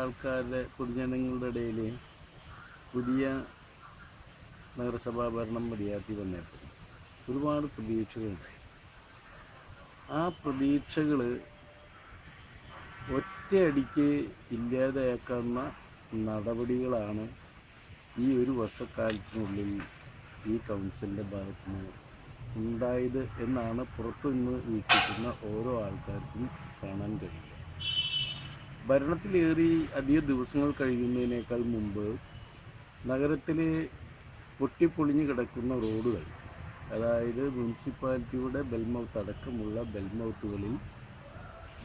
ആൾക്കാരുടെ പൊതുജനങ്ങളുടെ ഇടയിൽ പുതിയ നഗരസഭാ ഭരണം മതിയാക്കി വന്നപ്പോൾ ഒരുപാട് പ്രതീക്ഷകളുണ്ടായി. ആ പ്രതീക്ഷകൾ ഒറ്റയടിക്ക് ഇല്ലാതെയാക്കുന്ന നടപടികളാണ് ഈ ഒരു വർഷക്കാലത്തിനുള്ളിൽ ഈ കൗൺസിലിന്റെ ഭാഗത്തു നിന്ന് ഉണ്ടായത് എന്നാണ് പുറത്തുനിന്ന് വീക്ഷിക്കുന്ന ഓരോ ആൾക്കാർക്കും കാണാൻ കഴിയുക ഭരണത്തിലേറി അധിക ദിവസങ്ങൾ കഴിയുന്നതിനേക്കാൾ മുമ്പ് നഗരത്തിലെ പൊട്ടിപ്പൊളിഞ്ഞു കിടക്കുന്ന റോഡുകൾ അതായത് മുനിസിപ്പാലിറ്റിയുടെ ബെൽമൗത്ത് അടക്കമുള്ള ബെൽമൗത്തുകളിൽ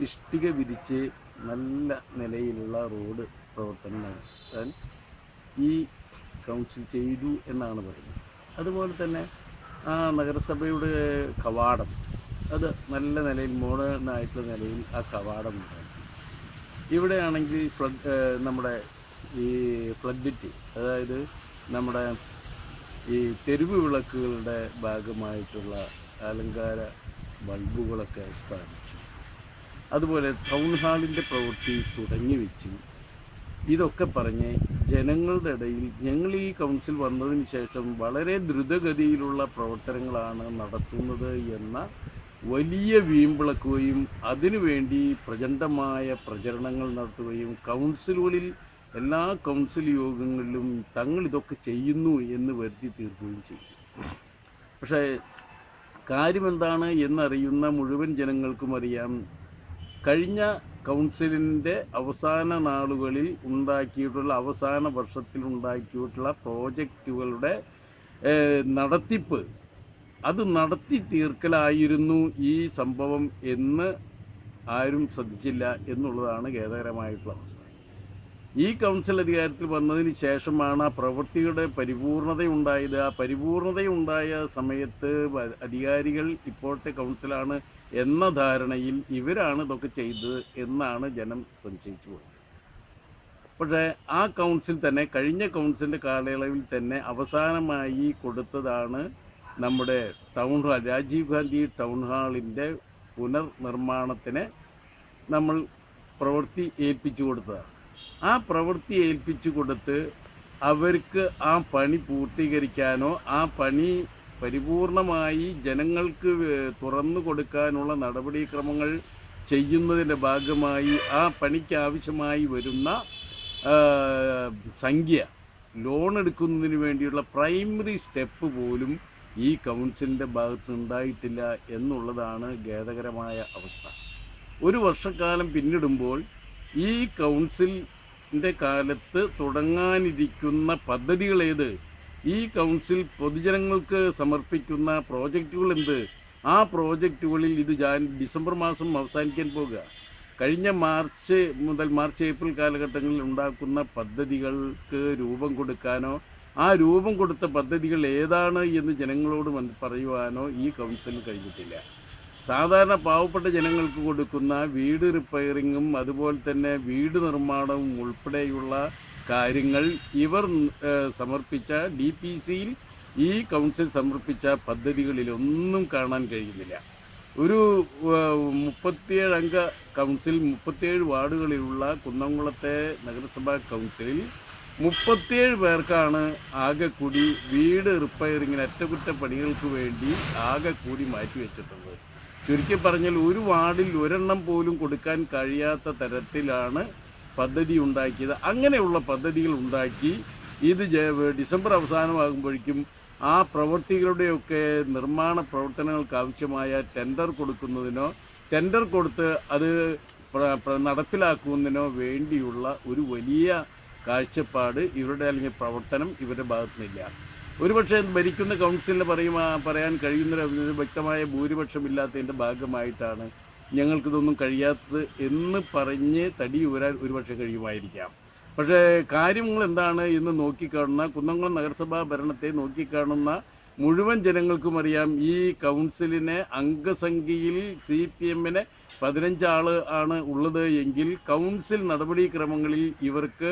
ഇഷ്ടിക വിരിച്ച് നല്ല നിലയിലുള്ള റോഡ് പ്രവർത്തനം നടത്താൻ ഈ കൗൺസിൽ ചെയ്തു എന്നാണ് പറയുന്നത്. അതുപോലെ തന്നെ ആ നഗരസഭയുടെ കവാടം അത് നല്ല നിലയിൽ മോഡേൺ ആയിട്ടുള്ള നിലയിൽ ആ കവാടം ഉണ്ടാക്കി ഇവിടെയാണെങ്കിൽ ഫ്ലഡ് നമ്മുടെ ഈ ഫ്ലഡിറ്റി അതായത് നമ്മുടെ ഈ തെരുവ് വിളക്കുകളുടെ ഭാഗമായിട്ടുള്ള അലങ്കാര ബൾബുകളൊക്കെ സ്ഥാപിച്ചു. അതുപോലെ ടൗൺ ഹാളിന്റെ പ്രവൃത്തി തുടങ്ങി വെച്ചു. ഇതൊക്കെ പറഞ്ഞ് ജനങ്ങളുടെ ഇടയിൽ ഞങ്ങൾ ഈ കൗൺസിൽ വന്നതിന് ശേഷം വളരെ ദ്രുതഗതിയിലുള്ള പ്രവർത്തനങ്ങളാണ് നടത്തുന്നത് എന്ന വലിയ വീമ്പിളക്കുകയും അതിനുവേണ്ടി പ്രചണ്ഡമായ പ്രചരണങ്ങൾ നടത്തുകയും കൗൺസിലുകളിൽ എല്ലാ കൗൺസിൽ യോഗങ്ങളിലും തങ്ങൾ ഇതൊക്കെ ചെയ്യുന്നു എന്ന് വരുത്തി തീർക്കുകയും ചെയ്തു. പക്ഷേ കാര്യമെന്താണ് എന്നറിയുന്ന മുഴുവൻ ജനങ്ങൾക്കും അറിയാം. കഴിഞ്ഞ കൗൺസിലിന്റെ അവസാന നാളുകളിൽ ഉണ്ടാക്കിയിട്ടുള്ള അവസാന വർഷത്തിൽ ഉണ്ടാക്കിയിട്ടുള്ള പ്രോജക്റ്റുകളുടെ നടത്തിപ്പ് അത് നടത്തി തീർക്കലായിരുന്നു ഈ സംഭവം എന്ന് ആരും ശ്രദ്ധിച്ചില്ല എന്നുള്ളതാണ് ഖേദകരമായിട്ടുള്ള അവസ്ഥ. ഈ കൗൺസിൽ അധികാരത്തിൽ വന്നതിന് ശേഷമാണ് ആ പ്രവൃത്തിയുടെ പരിപൂർണതയുണ്ടായത്. ആ പരിപൂർണതയുണ്ടായ സമയത്ത് അധികാരികൾ ഇപ്പോഴത്തെ കൗൺസിലാണ് എന്ന ധാരണയിൽ ഇവരാണ് ഇതൊക്കെ ചെയ്തത് എന്നാണ് ജനം സംശയിച്ചു പോയത്. പക്ഷേ ആ കൗൺസിൽ തന്നെ കഴിഞ്ഞ കൗൺസിലിന്റെ കാലയളവിൽ തന്നെ അവസാനമായി കൊടുത്തതാണ് നമ്മുടെ town hall Rajiv Gandhi town ഹാളിന്റെ പുനർനിർമ്മാണത്തിന് നമ്മൾ പ്രവൃത്തി ഏൽപ്പിച്ചു കൊടുത്തതാണ്. ആ പ്രവൃത്തി ഏൽപ്പിച്ചു കൊടുത്ത് അവർക്ക് ആ പണി പൂർത്തീകരിക്കാനോ ആ പണി പരിപൂർണമായി ജനങ്ങൾക്ക് തുറന്നു കൊടുക്കാനുള്ള നടപടിക്രമങ്ങൾ ചെയ്യുന്നതിന്റെ ഭാഗമായി ആ പണിക്ക് ആവശ്യമായി വരുന്ന സംഖ്യ ലോൺ എടുക്കുന്നതിന് വേണ്ടിയുള്ള പ്രൈമറി സ്റ്റെപ്പ് പോലും ഈ കൗൺസിലിന്റെ ഭാഗത്ത് ഉണ്ടായിട്ടില്ല എന്നുള്ളതാണ് ഖേദകരമായ അവസ്ഥ. ഒരു വർഷക്കാലം പിന്നിടുമ്പോൾ ഈ കൗൺസിലിന്റെ കാലത്ത് തുടങ്ങാനിരിക്കുന്ന പദ്ധതികൾ ഏത്? ഈ കൗൺസിൽ പൊതുജനങ്ങൾക്ക് സമർപ്പിക്കുന്ന പ്രോജക്റ്റുകൾ എന്ത്? ആ പ്രോജക്റ്റുകളിൽ ഇത് ജാൻ ഡിസംബർ മാസം അവസാനിക്കാൻ പോകുക. കഴിഞ്ഞ മാർച്ച് മുതൽ മാർച്ച് ഏപ്രിൽ കാലഘട്ടങ്ങളിൽ ഉണ്ടാക്കുന്ന പദ്ധതികൾക്ക് രൂപം കൊടുക്കാനോ ആ രൂപം കൊടുത്ത പദ്ധതികൾ ഏതാണ് എന്ന് ജനങ്ങളോട് പറയുവാനോ ഈ കൗൺസിലിന് കഴിഞ്ഞിട്ടില്ല. സാധാരണ പാവപ്പെട്ട ജനങ്ങൾക്ക് കൊടുക്കുന്ന വീട് റിപ്പയറിങ്ങും അതുപോലെ തന്നെ വീട് നിർമ്മാണവും ഉൾപ്പെടെയുള്ള കാര്യങ്ങൾ ഇവർ സമർപ്പിച്ച ഡി പി സിയിൽ ഈ കൗൺസിൽ സമർപ്പിച്ച പദ്ധതികളിലൊന്നും കാണാൻ കഴിയുന്നില്ല. ഒരു മുപ്പത്തിയേഴ് അംഗ കൗൺസിൽ മുപ്പത്തിയേഴ് വാർഡുകളിലുള്ള കുന്നംകുളത്തെ നഗരസഭാ കൗൺസിലിൽ മുപ്പത്തിയേഴ് പേർക്കാണ് ആകെ കൂടി വീട് റിപ്പയറിങ്ങിന് അറ്റകുറ്റപ്പണികൾക്ക് വേണ്ടി ആകെ കൂടി മാറ്റിവെച്ചിട്ടുള്ളത് ചുരുക്കി പറഞ്ഞാൽ ഒരു വാർഡിൽ ഒരെണ്ണം പോലും കൊടുക്കാൻ കഴിയാത്ത തരത്തിലാണ് പദ്ധതി ഉണ്ടാക്കിയത്. അങ്ങനെയുള്ള പദ്ധതികൾ ഉണ്ടാക്കി ഇത് ഡിസംബർ അവസാനമാകുമ്പോഴേക്കും ആ പ്രവൃത്തികളുടെയൊക്കെ നിർമ്മാണ പ്രവർത്തനങ്ങൾക്ക് ആവശ്യമായ ടെൻഡർ കൊടുക്കുന്നതിനോ ടെൻഡർ കൊടുത്ത് അത് നടപ്പിലാക്കുന്നതിനോ വേണ്ടിയുള്ള ഒരു വലിയ കാഴ്ചപ്പാട് ഇവരുടെ അല്ലെങ്കിൽ പ്രവർത്തനം ഇവരുടെ ഭാഗത്തുനിന്നില്ല. ഒരുപക്ഷെ ഭരിക്കുന്ന കൗൺസിലിന് പറയുക പറയാൻ കഴിയുന്ന വ്യക്തമായ ഭൂരിപക്ഷം ഇല്ലാത്തതിന്റെ ഭാഗമായിട്ടാണ് ഞങ്ങൾക്കിതൊന്നും കഴിയാത്തത് എന്ന് പറഞ്ഞ് തടി ഉരാൻ ഒരുപക്ഷെ കഴിയുമായിരിക്കാം. പക്ഷേ കാര്യങ്ങൾ എന്താണ് എന്ന് നോക്കിക്കാണുന്ന കുന്നംകുളം നഗരസഭാ ഭരണത്തെ നോക്കിക്കാണുന്ന മുഴുവൻ ജനങ്ങൾക്കും അറിയാം ഈ കൗൺസിലിനെ അംഗസംഖ്യയിൽ സി പി എമ്മിന് പതിനഞ്ചാൾ ആണ് ഉള്ളത് എങ്കിൽ കൗൺസിൽ നടപടിക്രമങ്ങളിൽ ഇവർക്ക്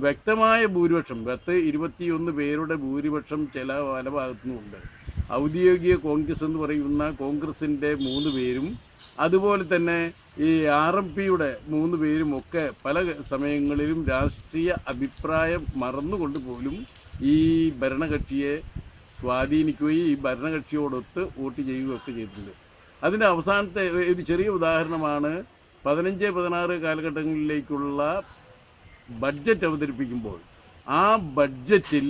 വ്യക്തമായ ഭൂരിപക്ഷം പത്ത് ഇരുപത്തിയൊന്ന് പേരുടെ ഭൂരിപക്ഷം ചില പല ഭാഗത്തുനിന്നുണ്ട് ഔദ്യോഗിക കോൺഗ്രസ് എന്ന് പറയുന്ന കോൺഗ്രസിന്റെ മൂന്ന് പേരും അതുപോലെ തന്നെ ഈ ആർ എം പിയുടെ മൂന്ന് പേരും ഒക്കെ പല സമയങ്ങളിലും രാഷ്ട്രീയ അഭിപ്രായം മറന്നുകൊണ്ട് പോലും ഈ ഭരണകക്ഷിയെ സ്വാധീനിക്കുകയും ഈ ഭരണകക്ഷിയോടൊത്ത് വോട്ട് ചെയ്യുകയൊക്കെ ചെയ്തിട്ടുണ്ട്. അതിന്റെ അവസാനത്തെ ഒരു ചെറിയ ഉദാഹരണമാണ്. പതിനഞ്ച് പതിനാറ് കാലഘട്ടങ്ങളിലേക്കുള്ള ബഡ്ജറ്റ് അവതരിപ്പിക്കുമ്പോൾ ആ ബഡ്ജറ്റിൽ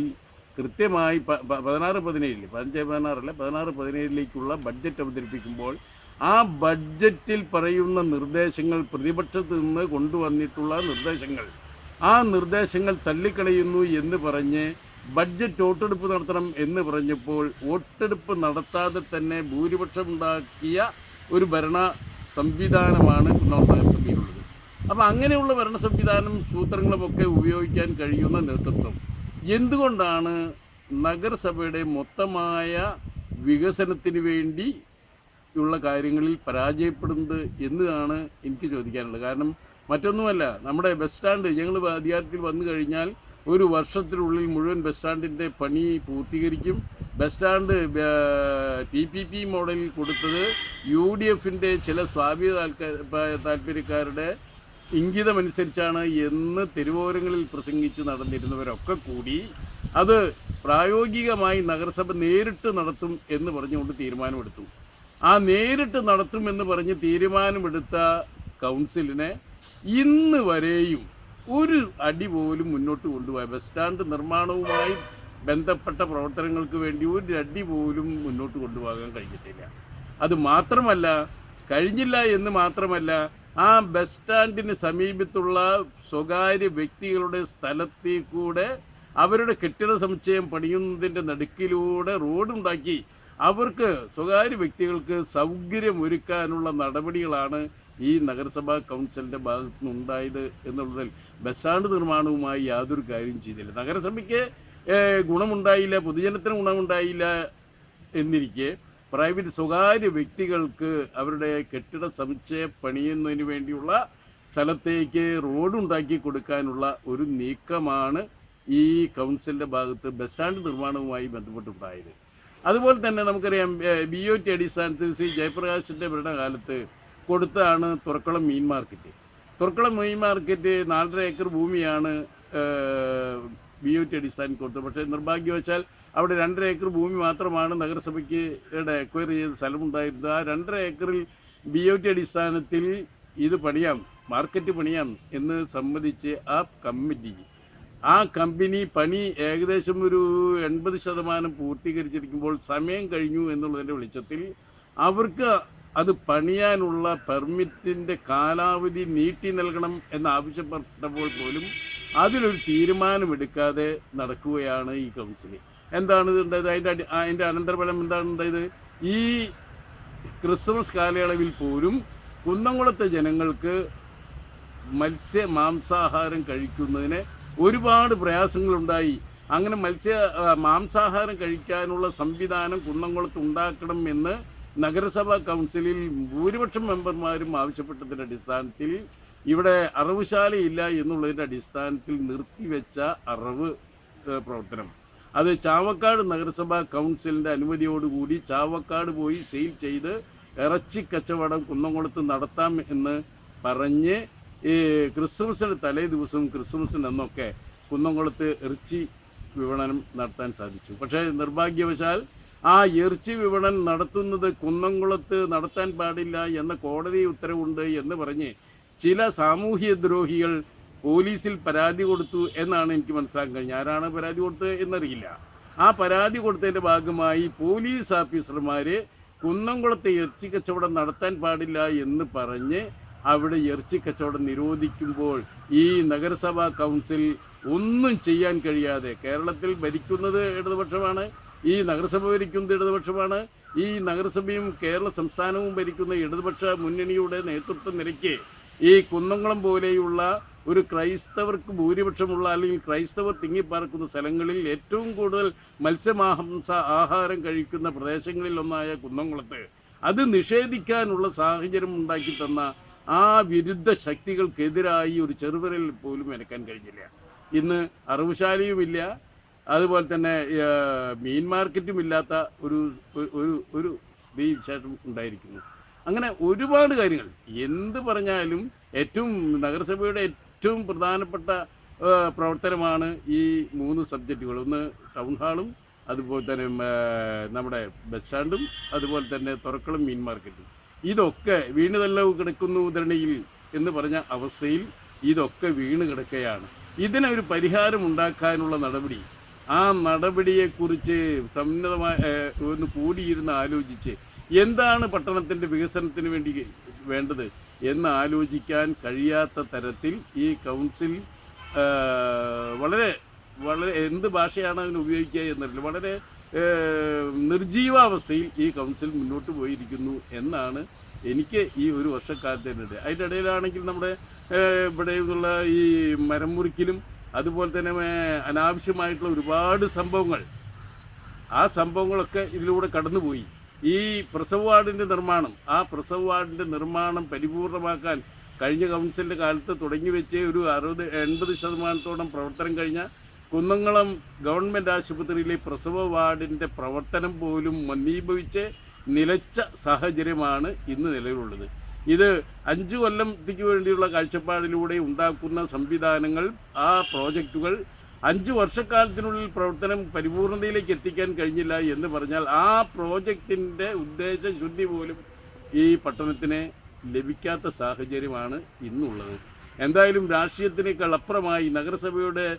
കൃത്യമായി പതിനാറ് പതിനേഴിൽ പതിനഞ്ച് പതിനാറല്ല പതിനാറ് പതിനേഴിലേക്കുള്ള ബഡ്ജറ്റ് അവതരിപ്പിക്കുമ്പോൾ ആ ബഡ്ജറ്റിൽ പറയുന്ന നിർദ്ദേശങ്ങൾ പ്രതിപക്ഷത്ത് നിന്ന് കൊണ്ടുവന്നിട്ടുള്ള നിർദ്ദേശങ്ങൾ ആ നിർദ്ദേശങ്ങൾ തള്ളിക്കളയുന്നു എന്ന് പറഞ്ഞ് ബഡ്ജറ്റ് വോട്ടെടുപ്പ് നടത്തണം എന്ന് പറഞ്ഞപ്പോൾ വോട്ടെടുപ്പ് നടത്താതെ തന്നെ ഭൂരിപക്ഷം ഉണ്ടാക്കിയ ഒരു ഭരണ സംവിധാനമാണ് കുന്നോളം നഗരസഭയിലുള്ളത് അപ്പം അങ്ങനെയുള്ള ഭരണ സംവിധാനം സൂത്രങ്ങളുമൊക്കെ ഉപയോഗിക്കാൻ കഴിയുന്ന നേതൃത്വം. എന്തുകൊണ്ടാണ് നഗരസഭയുടെ മൊത്തമായ വികസനത്തിന് വേണ്ടി ഉള്ള കാര്യങ്ങളിൽ പരാജയപ്പെടുന്നത് എന്നതാണ് എനിക്ക് ചോദിക്കാനുള്ളത്. കാരണം മറ്റൊന്നുമല്ല നമ്മുടെ ബസ് സ്റ്റാൻഡ് ഞങ്ങൾ അധികാരത്തിൽ വന്നു കഴിഞ്ഞാൽ ഒരു വർഷത്തിനുള്ളിൽ മുഴുവൻ ബസ് സ്റ്റാൻഡിന്റെ പണി പൂർത്തീകരിക്കും. Bus stand T P P മോഡലിൽ കൊടുത്തത് യു ഡി എഫിന്റെ ചില സ്വാഭിക താൽക്കാ- താല്പര്യക്കാരുടെ ഇംഗിതമനുസരിച്ചാണ് എന്ന് തെരുവോരങ്ങളിൽ പ്രസംഗിച്ച് നടന്നിരുന്നവരൊക്കെ കൂടി അത് പ്രായോഗികമായി നഗരസഭ നേരിട്ട് നടത്തും എന്ന് പറഞ്ഞുകൊണ്ട് തീരുമാനമെടുത്തു. ആ നേരിട്ട് നടത്തുമെന്ന് പറഞ്ഞ് തീരുമാനമെടുത്ത കൗൺസിലിനെ ഇന്ന് വരെയും ഒരു അടി പോലും മുന്നോട്ട് കൊണ്ടുപോയ ബസ് സ്റ്റാൻഡ് നിർമ്മാണവുമായി ബന്ധപ്പെട്ട പ്രവർത്തനങ്ങൾക്ക് വേണ്ടി ഒരു അടി പോലും മുന്നോട്ട് കൊണ്ടുപോകാൻ കഴിഞ്ഞിട്ടില്ല. അത് മാത്രമല്ല കഴിഞ്ഞില്ല എന്ന് മാത്രമല്ല ആ ബസ് സ്റ്റാൻഡിന് സമീപത്തുള്ള സ്വകാര്യ വ്യക്തികളുടെ സ്ഥലത്തിൽ കൂടെ അവരുടെ കെട്ടിട സമുച്ചയം പണിയുന്നതിന്റെ നടുക്കിലൂടെ റോഡുണ്ടാക്കി അവർക്ക് സ്വകാര്യ വ്യക്തികൾക്ക് സൗകര്യം ഒരുക്കാനുള്ള നടപടികളാണ് ഈ നഗരസഭാ കൗൺസിലിന്റെ ഭാഗത്തു നിന്നുണ്ടായത് എന്നുള്ളതിൽ ബസ് സ്റ്റാൻഡ് നിർമ്മാണവുമായി യാതൊരു കാര്യം ചെയ്തില്ല. നഗരസഭയ്ക്ക് ഗുണമുണ്ടായില്ല പൊതുജനത്തിന് ഗുണമുണ്ടായില്ല എന്നിരിക്കെ പ്രൈവറ്റ് സ്വകാര്യ വ്യക്തികൾക്ക് അവരുടെ കെട്ടിട സമുച്ചയ പണിയുന്നതിന് വേണ്ടിയുള്ള സ്ഥലത്തേക്ക് റോഡുണ്ടാക്കി കൊടുക്കാനുള്ള ഒരു നീക്കമാണ് ഈ കൗൺസിലിന്റെ ഭാഗത്ത് ബസ് സ്റ്റാൻഡ് നിർമ്മാണവുമായി ബന്ധപ്പെട്ടുണ്ടായത്. അതുപോലെ തന്നെ നമുക്കറിയാം ബി ഒ ടി അടിസ്ഥാനത്തിൽ ശ്രീ ജയപ്രകാശിന്റെ ഭരണകാലത്ത് കൊടുത്താണ് തുറക്കുളം മീൻ മാർക്കറ്റ്. തുറക്കുളം മീൻ മാർക്കറ്റ് നാലര ഏക്കർ ഭൂമിയാണ് ബി ഒ ടി അടിസ്ഥാനം കൊടുത്തു. പക്ഷേ നിർഭാഗ്യവശാൽ അവിടെ രണ്ടര ഏക്കർ ഭൂമി മാത്രമാണ് നഗരസഭയ്ക്ക് അക്വയർ ചെയ്ത സ്ഥലമുണ്ടായിരുന്നത്. ആ രണ്ടര ഏക്കറിൽ ബി ഒ ടി അടിസ്ഥാനത്തിൽ ഇത് പണിയാം മാർക്കറ്റ് പണിയാം എന്ന് സമ്മതിച്ച് ആ കമ്മിറ്റി ആ കമ്പനി പണി ഏകദേശം ഒരു എൺപത് ശതമാനം പൂർത്തീകരിച്ചിരിക്കുമ്പോൾ സമയം കഴിഞ്ഞു എന്നുള്ളതിന്റെ വെളിച്ചത്തിൽ അവർക്ക് അത് പണിയാനുള്ള പെർമിറ്റിന്റെ കാലാവധി നീട്ടി നൽകണം എന്നാവശ്യപ്പെട്ടപ്പോൾ പോലും അതിലൊരു തീരുമാനമെടുക്കാതെ നടക്കുകയാണ് ഈ കൗൺസിലിംഗ് എന്താണ് ഉണ്ടായത്? അതിന്റെ അടി അതിന്റെ അനന്തരഫലം എന്താണ് ഉണ്ടായത്? ഈ ക്രിസ്മസ് കാലയളവിൽ പോലും കുന്നംകുളത്തെ ജനങ്ങൾക്ക് മത്സ്യ മാംസാഹാരം കഴിക്കുന്നതിന് ഒരുപാട് പ്രയാസങ്ങളുണ്ടായി. അങ്ങനെ മത്സ്യ മാംസാഹാരം കഴിക്കാനുള്ള സംവിധാനം കുന്നംകുളത്ത് ഉണ്ടാക്കണം എന്ന് നഗരസഭാ കൗൺസിലിൽ ഭൂരിപക്ഷം മെമ്പർമാരും ആവശ്യപ്പെട്ടതിന്റെ അടിസ്ഥാനത്തിൽ ഇവിടെ അറവുശാലയില്ല എന്നുള്ളതിന്റെ അടിസ്ഥാനത്തിൽ നിർത്തിവെച്ച അറിവ് പ്രവർത്തനം. അത് ചാവക്കാട് നഗരസഭാ കൗൺസിലിന്റെ അനുമതിയോടുകൂടി ചാവക്കാട് പോയി സെയിൽ ചെയ്ത് ഇറച്ചി കച്ചവടം കുന്നംകുളത്ത് നടത്താം എന്ന് പറഞ്ഞ് ഈ ക്രിസ്മസിന് തലേ ദിവസവും ക്രിസ്മസിന് അന്നൊക്കെ കുന്നംകുളത്ത് ഇറച്ചി വിപണനം നടത്താൻ സാധിച്ചു. പക്ഷേ നിർഭാഗ്യവശാൽ ആ ഇറച്ചി വിപണനം നടത്തുന്നത് കുന്നംകുളത്ത് നടത്താൻ പാടില്ല എന്ന കോടതി ഉത്തരവുണ്ട് എന്ന് പറഞ്ഞ് ചില സാമൂഹ്യ ദ്രോഹികൾ പോലീസിൽ പരാതി കൊടുത്തു എന്നാണ് എനിക്ക് മനസ്സിലാക്കാൻ കഴിഞ്ഞത്. ആരാണ് പരാതി കൊടുത്തത് എന്നറിയില്ല. ആ പരാതി കൊടുത്തതിന്റെ ഭാഗമായി പോലീസ് ഓഫീസർമാർ കുന്നംകുളത്തെ ഇറച്ചി കച്ചവടം നടത്താൻ പാടില്ല എന്ന് പറഞ്ഞ് അവിടെ ഇറച്ചി കച്ചവടം നിരോധിക്കുമ്പോൾ ഈ നഗരസഭാ കൗൺസിൽ ഒന്നും ചെയ്യാൻ കഴിയാതെ കേരളത്തിൽ ഭരിക്കുന്നത് ഇടതുപക്ഷമാണ് ഈ നഗരസഭ ഭരിക്കുന്നത് ഇടതുപക്ഷമാണ് ഈ നഗരസഭയും കേരള സംസ്ഥാനവും ഭരിക്കുന്ന ഇടതുപക്ഷ മുന്നണിയുടെ നേതൃത്വം നിരക്ക് ഈ കുന്നംകുളം പോലെയുള്ള ഒരു ക്രൈസ്തവർക്ക് ഭൂരിപക്ഷമുള്ള അല്ലെങ്കിൽ ക്രൈസ്തവർ തിങ്ങിപ്പാർക്കുന്ന സ്ഥലങ്ങളിൽ ഏറ്റവും കൂടുതൽ മത്സ്യമാംസ ആഹാരം കഴിക്കുന്ന പ്രദേശങ്ങളിൽ ഒന്നായ കുന്നംകുളത്ത് അത് നിഷേധിക്കാനുള്ള സാഹചര്യം ഉണ്ടാക്കി തന്ന ആ വിരുദ്ധ ശക്തികൾക്കെതിരായി ഒരു ചെറുവിരൽ പോലും എനക്കാൻ കഴിഞ്ഞില്ല. ഇന്ന് അറവുശാലയുമില്ല. അതുപോലെ തന്നെ മീൻ മാർക്കറ്റും ഇല്ലാത്ത ഒരു ഒരു ഒരു സ്ഥിതി വിശേഷം ഉണ്ടായിരിക്കുന്നു. അങ്ങനെ ഒരുപാട് കാര്യങ്ങൾ. എന്ത് പറഞ്ഞാലും ഏറ്റവും നഗരസഭയുടെ ഏറ്റവും പ്രധാനപ്പെട്ട പ്രവർത്തനമാണ് ഈ മൂന്ന് സബ്ജക്റ്റുകൾ. ഒന്ന് ടൗൺ ഹാളും അതുപോലെ തന്നെ നമ്മുടെ ബസ് സ്റ്റാൻഡും അതുപോലെ തന്നെ തുറക്കളും മീൻ മാർക്കറ്റും. ഇതൊക്കെ വീണ് തല്ലവ് കിടക്കുന്നു ഉദരണിയിൽ എന്ന് പറഞ്ഞ അവസ്ഥയിൽ ഇതൊക്കെ വീണ് കിടക്കുകയാണ് ഇതിനൊരു പരിഹാരം ഉണ്ടാക്കാനുള്ള നടപടി. ആ നടപടിയെക്കുറിച്ച് സന്നദ്ധമായ ഒന്ന് കൂടിയിരുന്ന് ആലോചിച്ച് എന്താണ് പട്ടണത്തിന്റെ വികസനത്തിന് വേണ്ടി വേണ്ടത് എന്ന് ആലോചിക്കാൻ കഴിയാത്ത തരത്തിൽ ഈ കൗൺസിൽ വളരെ വളരെ എന്ത് ഭാഷയാണ് അതിന് ഉപയോഗിക്കുക എന്നറിയില്ല. വളരെ നിർജീവാവസ്ഥയിൽ ഈ കൗൺസിൽ മുന്നോട്ട് പോയിരിക്കുന്നു എന്നാണ് എനിക്ക് ഈ ഒരു വർഷക്കാലത്തെ വർഷക്കാലത്തിനിടെ അതിന്റെ ഇടയിലാണെങ്കിൽ നമ്മുടെ ഇവിടെ നിന്നുള്ള ഈ മരം മുറിക്കലും അതുപോലെ തന്നെ അനാവശ്യമായിട്ടുള്ള ഒരുപാട് സംഭവങ്ങൾ ആ സംഭവങ്ങളൊക്കെ ഇതിലൂടെ കടന്നുപോയി. ഈ പ്രസവ വാർഡിന്റെ നിർമ്മാണം ആ പ്രസവ വാർഡിന്റെ നിർമ്മാണം പരിപൂർണമാക്കാൻ കഴിഞ്ഞ കൗൺസിലിന്റെ കാലത്ത് തുടങ്ങി വെച്ച് ഒരു അറുപത് എൺപത് ശതമാനത്തോളം പ്രവർത്തനം കഴിഞ്ഞ കുന്നംകുളം ഗവൺമെന്റ് ആശുപത്രിയിലെ പ്രസവ വാർഡിന്റെ പ്രവർത്തനം പോലും മന്ദീഭവിച്ച് നിലച്ച സാഹചര്യമാണ് ഇന്ന് നിലവിലുള്ളത്. ഇത് അഞ്ചു കൊല്ലത്തേക്ക് വേണ്ടിയുള്ള കാഴ്ചപ്പാടിലൂടെ ഉണ്ടാക്കുന്ന സംവിധാനങ്ങൾ ആ പ്രോജക്റ്റുകൾ അഞ്ചു വർഷക്കാലത്തിനുള്ളിൽ പ്രവർത്തനം പരിപൂർണതയിലേക്ക് എത്തിക്കാൻ കഴിഞ്ഞില്ല എന്ന് പറഞ്ഞാൽ ആ പ്രോജക്റ്റിന്റെ ഉദ്ദേശശുദ്ധി പോലും ഈ പട്ടണത്തിന് ലഭിക്കാത്ത സാഹചര്യമാണ് ഇന്നുള്ളത്. എന്തായാലും രാഷ്ട്രീയത്തിനേക്കാൾ അപ്പുറമായി നഗരസഭയുടെ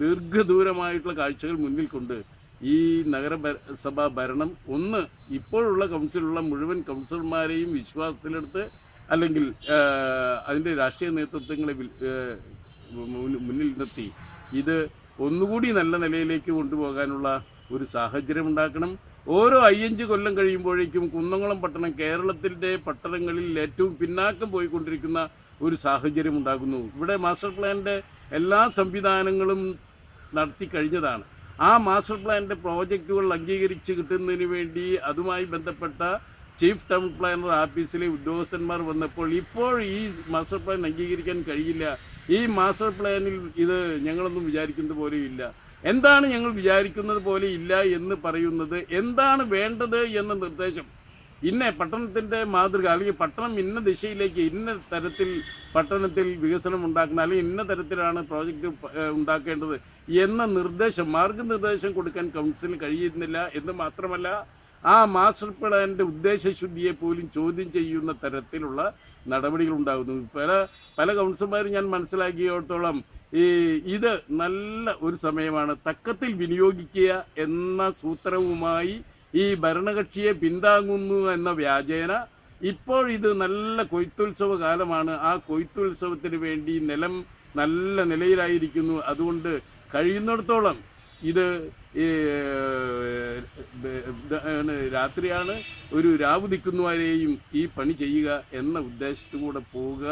ദീർഘദൂരമായിട്ടുള്ള കാഴ്ചകൾ മുന്നിൽ കൊണ്ട് ഈ നഗരസഭാ ഭരണം ഒന്ന് ഇപ്പോഴുള്ള കൗൺസിലുള്ള മുഴുവൻ കൗൺസിലർമാരെയും വിശ്വാസത്തിലെടുത്ത് അല്ലെങ്കിൽ അതിന്റെ രാഷ്ട്രീയ നേതൃത്വങ്ങളെ മുന്നിൽ- നിർത്തി ഇത് ഒന്നുകൂടി നല്ല നിലയിലേക്ക് കൊണ്ടുപോകാനുള്ള ഒരു സാഹചര്യം ഉണ്ടാക്കണം ഓരോ അയ്യഞ്ച് കൊല്ലം കഴിയുമ്പോഴേക്കും കുന്നംകുളം പട്ടണം കേരളത്തിന്റെ പട്ടണങ്ങളിൽ ഏറ്റവും പിന്നാക്കം പോയിക്കൊണ്ടിരിക്കുന്ന ഒരു സാഹചര്യം ഉണ്ടാകുന്നു ഇവിടെ മാസ്റ്റർ പ്ലാനിന്റെ എല്ലാ സംവിധാനങ്ങളും നടത്തി കഴിഞ്ഞതാണ്. ആ മാസ്റ്റർ പ്ലാനിന്റെ പ്രോജക്റ്റുകൾ അംഗീകരിച്ച് കിട്ടുന്നതിന് വേണ്ടി അതുമായി ബന്ധപ്പെട്ട ചീഫ് ടൗൺ പ്ലാനർ ഓഫീസിലെ ഉദ്യോഗസ്ഥന്മാർ വന്നപ്പോൾ ഇപ്പോൾ ഈ മാസ്റ്റർ പ്ലാൻ അംഗീകരിക്കാൻ കഴിയില്ല. ഈ മാസ്റ്റർ പ്ലാനിൽ ഇത് ഞങ്ങളൊന്നും വിചാരിക്കുന്നത് പോലെ ഇല്ല എന്താണ് ഞങ്ങൾ വിചാരിക്കുന്നത് പോലെ ഇല്ല എന്ന് പറയുന്നത് എന്താണ് വേണ്ടത് എന്ന നിർദ്ദേശം. ഇന്ന പട്ടണത്തിന്റെ മാതൃക അല്ലെങ്കിൽ പട്ടണം ഇന്ന ദിശയിലേക്ക് ഇന്ന തരത്തിൽ പട്ടണത്തിൽ വികസനം ഉണ്ടാക്കണം അല്ലെങ്കിൽ ഇന്ന തരത്തിലാണ് പ്രോജക്റ്റ് ഉണ്ടാക്കേണ്ടത് എന്ന നിർദ്ദേശം മാർഗനിർദ്ദേശം കൊടുക്കാൻ കൗൺസിലിന് കഴിയുന്നില്ല എന്ന് മാത്രമല്ല ആ മാസ്റ്റർ പ്ലാനിന്റെ ഉദ്ദേശശുദ്ധിയെ പോലും ചോദ്യം ചെയ്യുന്ന തരത്തിലുള്ള നടപടികൾ ഉണ്ടാകുന്നു പല പല കൗൺസിലർമാരും ഞാൻ മനസ്സിലാക്കിയിടത്തോളം ഈ ഇത് നല്ല ഒരു സമയമാണ്. തക്കത്തിൽ വിനിയോഗിക്കുക എന്ന സൂത്രവുമായി ഈ ഭരണകക്ഷിയെ പിന്താങ്ങുന്നു എന്ന വ്യാജേന. ഇപ്പോൾ ഇത് നല്ല കൊയ്ത്തുത്സവ കാലമാണ്. ആ കൊയ്ത്തുത്സവത്തിന് വേണ്ടി നിലം നല്ല നിലയിലായിരിക്കുന്നു. അതുകൊണ്ട് കഴിയുന്നിടത്തോളം ഇത് ഈ, രാത്രിയാണ് ഒരു രാവ് നിൽക്കുന്നവരെയും ഈ പണി ചെയ്യുക എന്ന ഉദ്ദേശത്തുകൂടെ പോവുക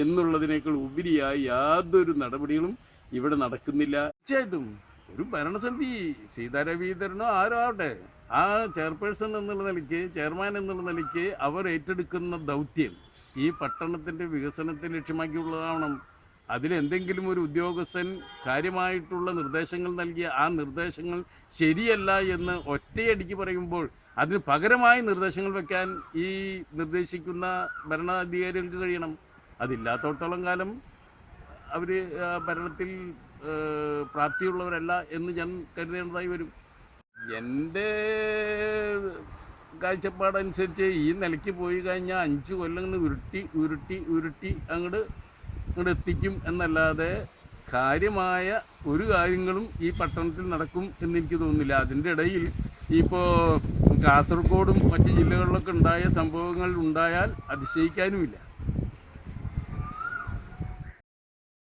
എന്നുള്ളതിനേക്കാൾ ഉപരിയായി യാതൊരു നടപടികളും ഇവിടെ നടക്കുന്നില്ല. തീർച്ചയായിട്ടും. ഒരു ഭരണസമിതി സീതാരവീതരനോ ആരോ ആവട്ടെ. ആ ചെയർപേഴ്സൺ എന്നുള്ള നിലയ്ക്ക് ചെയർമാൻ എന്നുള്ള നിലയ്ക്ക് അവർ ഏറ്റെടുക്കുന്ന ദൗത്യം ഈ പട്ടണത്തിന്റെ വികസനത്തെ ലക്ഷ്യമാക്കിയുള്ളതാവണം. അതിലെന്തെങ്കിലും ഒരു ഉദ്യോഗസ്ഥൻ കാര്യമായിട്ടുള്ള നിർദ്ദേശങ്ങൾ നൽകിയ ആ നിർദ്ദേശങ്ങൾ ശരിയല്ല എന്ന് ഒറ്റയടിക്ക് പറയുമ്പോൾ അതിന് പകരമായി നിർദ്ദേശങ്ങൾ വെക്കാൻ ഈ നിർദ്ദേശിക്കുന്ന ഭരണാധികാരികൾക്ക് കഴിയണം. അതില്ലാത്തോടത്തോളം കാലം അവർ ഭരണത്തിൽ പ്രാപ്തിയുള്ളവരല്ല എന്ന് ഞാൻ കരുതേണ്ടതായി വരും. എന്റെ കാഴ്ചപ്പാടനുസരിച്ച് ഈ നിലയ്ക്ക് പോയി കഴിഞ്ഞാൽ അഞ്ച് കൊല്ലം ഉരുട്ടി ഉരുട്ടി ഉരുട്ടി അങ്ങോട്ട് അങ്ങോട്ട് എത്തിക്കും എന്നല്ലാതെ കാര്യമായ ഒരു കാര്യങ്ങളും ഈ പട്ടണത്തിൽ നടക്കും എന്നെനിക്ക് തോന്നുന്നില്ല. അതിന്റെ ഇടയിൽ ഇപ്പോൾ കാസർഗോഡും മറ്റ് ജില്ലകളിലൊക്കെ ഉണ്ടായ സംഭവങ്ങൾ ഉണ്ടായാൽ അതിശയിക്കാനുമില്ല.